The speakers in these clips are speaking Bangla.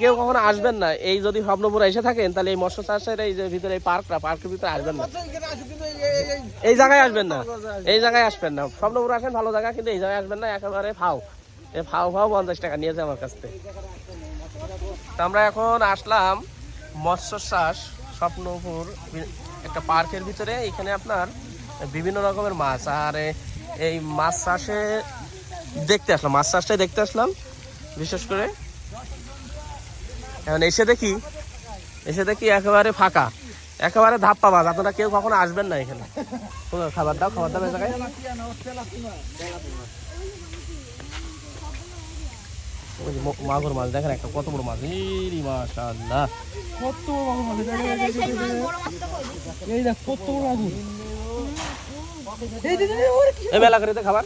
কেউ কখনো আসবেন না। এই যদি স্বপ্নপুর এসে থাকেন, তাহলে এই মৎস্য চাষের এই যে ভিতরে এই পার্কটা, পার্কের ভিতরে আসবেন না। এই জায়গায় আসবেন না। এই জায়গায় আসবেন না। স্বপ্নপুর আসেন, ভালো জায়গা, কিন্তু এই জায়গায় আসবেন না। একেবারে ফাও। ফাও ফাও পঞ্চাশ টাকা নিয়েছে আমার কাছ থেকে। আমরা এখন আসলাম মৎস্য চাষ স্বপ্নপুর একটা পার্কের ভিতরে। এখানে আপনার বিভিন্ন রকমের মাছ। আর এই মাছ চাষে দেখতে আসলাম। মাছ চাষটাই দেখতে আসলাম, বিশেষ করে এখন এসে দেখি এসে দেখি একেবারে ফাঁকা একেবারে ধাপ্পা মাছ আপনারা কেউ কখনো আসবেন না এখানে। খাবার দাও খাবার দাও জায়গায় মাগুর মাছ দেখেন একটা কত বড় মাছ। এই মাশাআল্লাহ। কত বড় মাছ। এই দেখ কত বড় আগুন এই দে, দে, ওরে কি- এ মেলা করে দে খাবার।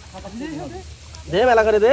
দে মেলা করে দে।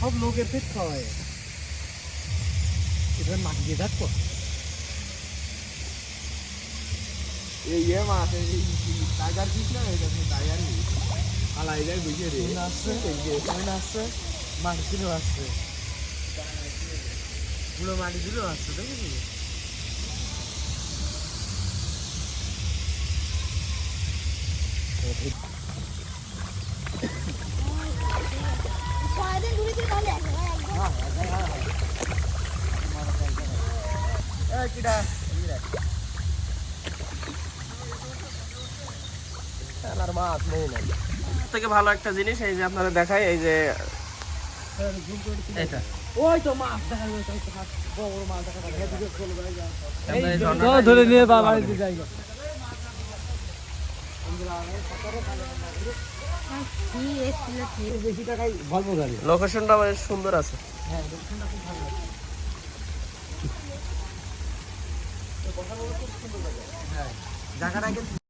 সব লোকের পেট খাওয়ায়। এটা মাটি দিয়ে থাকব এই ইয়ে মাছ টাইগার পিস না এটা টাইগার আলাই যায় বুঝে রে। আসছে আসছে মাটি ছিল আসছে পুরো মাটি ছিল আসছে দেখেছি ঘুরে থেকে ভালো একটা জিনিস এই যে আপনারা দেখায় এই যে ধরে নিয়ে বাড়িতে যাই। লোকেশনটা বেশ সুন্দর আছে। জায়গাটা